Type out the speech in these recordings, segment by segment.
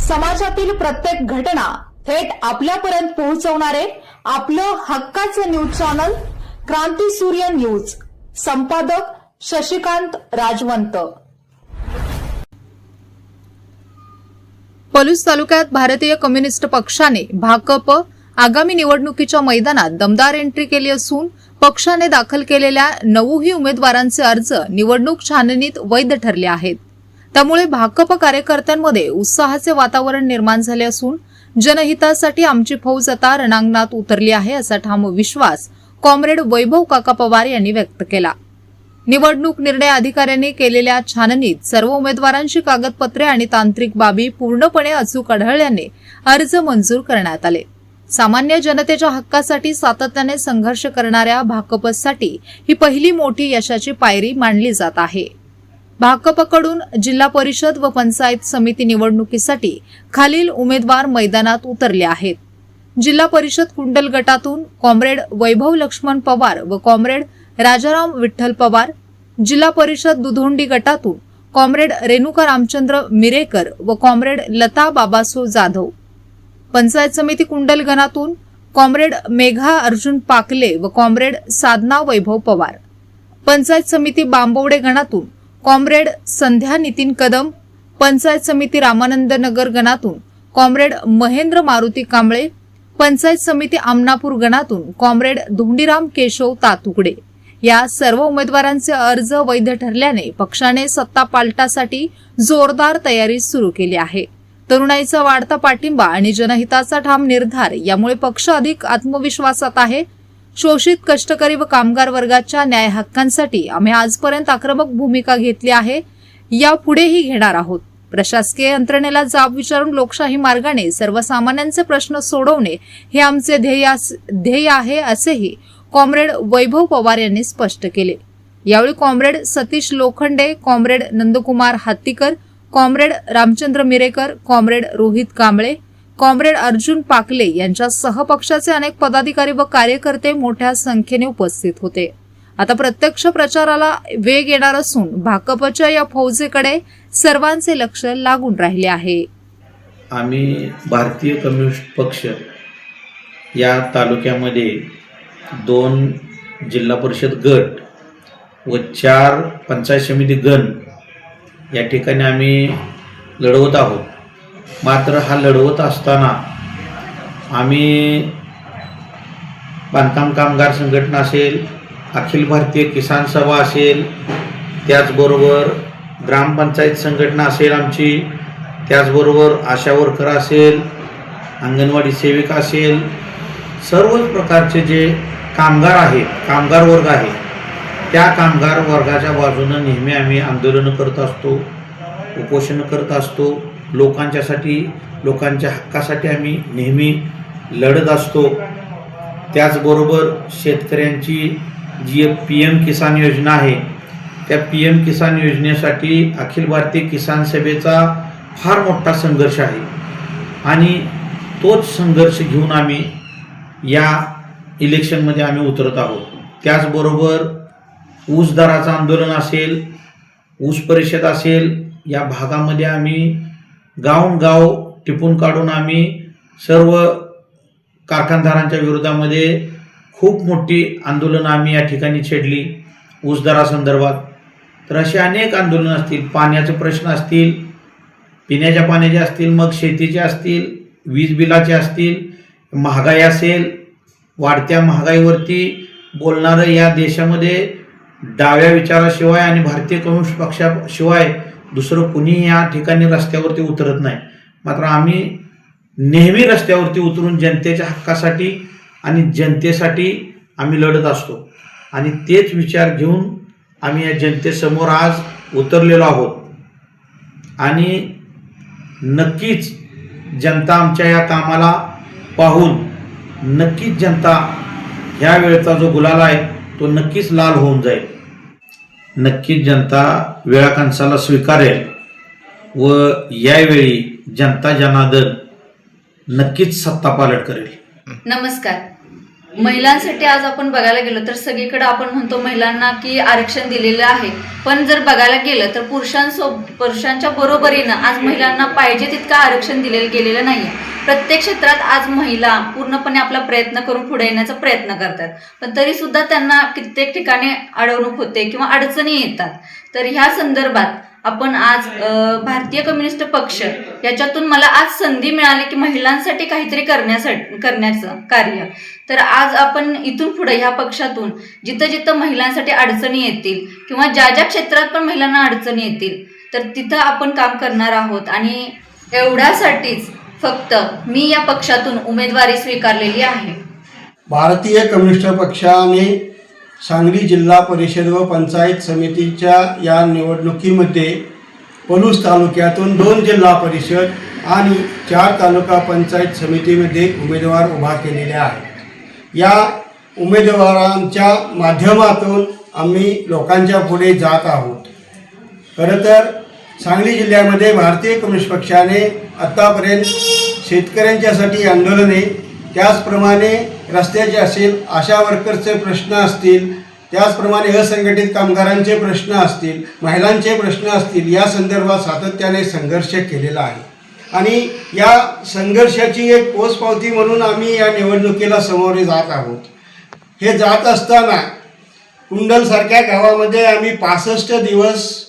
समाजातील प्रत्येक घटना थेट आपल्यापर्यंत पोहोचवणारे आपलं हक्काचं न्यूज चॅनल क्रांती सूर्य न्यूज. संपादक शशिकांत राजवंत. पलूस तालुक्यात भारतीय कम्युनिस्ट पक्षाने भाकप आगामी निवडणुकीच्या मैदानात दमदार एंट्री केली असून पक्षाने दाखल केलेल्या नऊही उमेदवारांचे अर्ज निवडणूक छाननीत वैध ठरले आहेत. त्यामुळे भाकप कार्यकर्त्यांमध्ये उत्साहाचे वातावरण निर्माण झाले असून जनहितासाठी आमची फौज आता रणांगणात उतरली आहे असा ठाम विश्वास कॉम्रेड वैभव काका पवार यांनी व्यक्त केला. निवडणूक निर्णय अधिकाऱ्यांनी केलेल्या छाननीत सर्व उमेदवारांची कागदपत्रे आणि तांत्रिक बाबी पूर्णपणे अचूक आढळल्याने अर्ज मंजूर करण्यात आले. सामान्य जनतेच्या हक्कासाठी सातत्याने संघर्ष करणाऱ्या भाकपसाठी ही पहिली मोठी यशाची पायरी मानली जात आहे. भाकपकडून जिल्हा परिषद व पंचायत समिती निवडणुकीसाठी खालील उमेदवार मैदानात उतरले आहेत. जिल्हा परिषद कुंडल गटातून कॉम्रेड वैभव लक्ष्मण पवार व कॉम्रेड राजाराम विठ्ठल पवार जिल्हा परिषद दुधोंडी गटातून कॉम्रेड रेणुका रामचंद्र मिरेकर व कॉम्रेड लता बाबासो जाधव. पंचायत समिती कुंडल गणातून कॉम्रेड मेघा अर्जुन पाकले व कॉम्रेड साधना वैभव पवार. पंचायत समिती बांबवडे गणातून कॉम्रेड संध्या नितीन कदम पंचायत समिती रामानंद नगर गणातून कॉम्रेड महेंद्र मारुती कांबळे पंचायत समिती आमनापूर गणातून कॉम्रेड धोंडीराम केशव तातुकडे या सर्व उमेदवारांचे अर्ज वैध ठरल्याने पक्षाने सत्ता पालटासाठी जोरदार तयारी सुरू केली आहे. तरुणाईचा वाढता पाठिंबा आणि जनहिताचा ठाम निर्धार यामुळे पक्ष अधिक आत्मविश्वासात आहे. शोषित कष्टकरी व कामगार वर्गाच्या न्याय हक्कांसाठी आम्ही आजपर्यंत आक्रमक भूमिका घेतली आहे. यापुढेही घेणार आहोत. प्रशासकीय यंत्रणेला जाब विचारून लोकशाही मार्गाने सर्वसामान्यांचे प्रश्न सोडवणे हे आमचे ध्येय अस- ध्येय आहे असेही कॉम्रेड वैभव पवार यांनी स्पष्ट केले. यावेळी comrade Satish Lokhande comrade Nandkumar Hattikar comrade Ramchandra Mirekar comrade Rohit Kamble comrade Arjun Pakle यांच्या सहपक्षाचे अनेक पदाधिकारी व कार्यकर्ते मोठ्या संख्येने उपस्थित होते. आता प्रत्यक्ष प्रचाराला वेग येणार असून भाकपच्या या फौजेकडे सर्वांचे लक्ष लागून राहिले आहे. आम्ही भारतीय कम्युनिस्ट पक्ष या तालुक्यामध्ये दोन जिल्हा परिषद गट व चार पंचायत समिती गण या ठिकाणी आम्ही लढवत आहोत. मात्र हा लढवत असताना आम्ही बांधकाम कामगार संघटना असेल अखिल भारतीय किसान सभा असेल त्याचबरोबर ग्रामपंचायत संघटना असेल आमची त्याचबरोबर आशा वर्कर असेल अंगणवाडी सेविका असेल सर्वच प्रकारचे जे कामगार आहेत कामगार वर्ग आहे त्या कामगार वर्गाच्या बाजूनं नेहमी आम्ही आंदोलनं करत असतो उपोषण करत असतो. लोकांच्यासाठी लोकांच्या हक्कासाठी आम्ही नेहमी लढत असतो. त्याचबरोबर शेतकऱ्यांची जी पी एम किसान योजना आहे त्या पी एम किसान योजनेसाठी अखिल भारतीय किसान सभेचा फार मोठा संघर्ष आहे. आणि तोच संघर्ष घेऊन आम्ही या इलेक्शनमध्ये आम्ही उतरत आहोत. त्याचबरोबर ऊस दराचं आंदोलन असेल ऊस परिषद असेल या भागामध्ये आम्ही गाव टिपून काढून आम्ही सर्व कारखानदारांच्या विरोधामध्ये खूप मोठी आंदोलनं आम्ही या ठिकाणी छेडली ऊसदरासंदर्भात. तर असे अनेक आंदोलनं असतील पाण्याचे प्रश्न असतील पिण्याच्या पाण्याचे असतील मग शेतीचे असतील वीज बिलाचे असतील महागाई असेल वाढत्या महागाईवरती बोलणारं या देशामध्ये डाव्या विचाराशिवाय आणि भारतीय कम्युनिस्ट पक्षाशिवाय दुसरं कुणी या ठिकाणी रस्त्यावरती उतरत नाही. मात्र आम्ही नेहमी रस्त्यावरती उतरून जनतेच्या हक्कासाठी आणि जनतेसाठी आम्ही लढत असतो. आणि तेच विचार घेऊन आम्ही या जनतेसमोर आज उतरलेलो आहोत. आणि नक्कीच जनता आमच्या या कामाला पाहून नक्कीच जनता ह्या वेळचा जो गुलाल आहे तो नक्कीच लाल होऊन जाईल. नक्कीच जनता वेळा कणसाला स्वीकारेल व यावेळी जनता जनार्दन नक्कीच सत्ता पालट करेल. नमस्कार. महिलांसाठी आज आपण बघायला गेलो तर सगळीकडे आपण म्हणतो महिलांना की आरक्षण दिलेलं आहे. पण जर बघायला गेलं तर पुरुषांसो पुरुषांच्या बरोबरीनं आज महिलांना पाहिजे तितकं आरक्षण दिलेलं गेलेलं नाही प्रत्येक क्षेत्रात आज महिला पूर्णपणे आपला प्रयत्न करून पुढे येण्याचा प्रयत्न करतात. पण तरी सुद्धा त्यांना कित्येक ठिकाणी अडवणूक होते किंवा अडचणी येतात. तर ह्या संदर्भात आपण आज भारतीय कम्युनिस्ट पक्ष याच्यातून मला आज संधी मिळाली की महिलांसाठी काहीतरी करण्यासाठी करण्याचं कार्य. तर आज आपण इथून पुढे ह्या पक्षातून जिथं जिथं महिलांसाठी अडचणी येतील किंवा ज्या ज्या क्षेत्रात पण महिलांना अडचणी येतील तर तिथं आपण काम करणार आहोत. आणि एवढ्यासाठीच फक्त मी या पक्षातून उमेदवारी स्वीकारलेली आहे. भारतीय कम्युनिस्ट पक्षाने सांगली जिल्हा परिषद व पंचायत समितीच्या या निवडणुकीमध्ये पलूस तालुक्यातून दोन जिल्हा परिषद आणि चार तालुका पंचायत समितीमध्ये उमेदवार उभा केलेले आहेत. या उमेदवारांच्या माध्यमातून आम्ही लोकांच्या पुढे जात आहोत. खरं तर सांगली जिल्ह्यामध्ये भारतीय कम्युनिस्ट पक्षाने आत्तापर्यंत शेतकऱ्यांच्यासाठी आंदोलने त्याचप्रमाणे रस्त्याचे असेल आशा वर्कर्सचे प्रश्न असतील त्याचप्रमाणे असंघटित कामगारांचे प्रश्न असतील महिलांचे प्रश्न असतील या संदर्भात सातत्याने संघर्ष केलेला आहे. आणि या संघर्षाची एक पोचपावती म्हणून आम्ही या निवडणुकीला सामोरे जात आहोत. हे जात असताना कुंडलसारख्या गावामध्ये आम्ही पासष्ट दिवस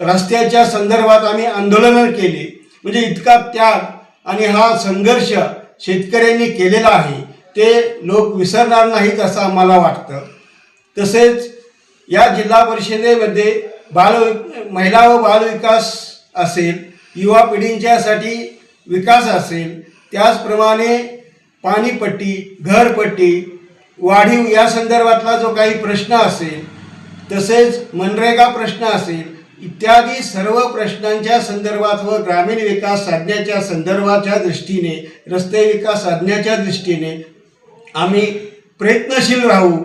रस्त्याच्या संदर्भात आम्ही आंदोलनं केली. म्हणजे इतका त्याग आणि हा संघर्ष शेतकऱ्यांनी केलेला आहे ते लोक विसरणार नाहीत असं आम्हाला वाटतं. तसेच या जिल्हा परिषदेमध्ये बाल महिला व बालविकास असेल युवा पिढींच्यासाठी विकास असेल त्याचप्रमाणे पाणीपट्टी घरपट्टी वाढीव या संदर्भातला जो काही प्रश्न असेल तसेच मनरेगा प्रश्न असेल इत्यादी सर्व प्रश्नांच्या संदर्भात व ग्रामीण विकास साधण्याच्या संदर्भाच्या दृष्टीने रस्ते विकास साधण्याच्या दृष्टीने आम्ही प्रयत्नशील राहू.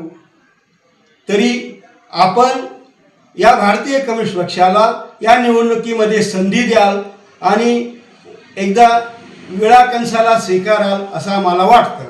तरी आपण या भारतीय कम्युनिस्ट पक्षाला या निवडणुकीमध्ये संधी द्याल आणि एकदा विळाकंसाला स्वीकाराल असं मला वाटतं.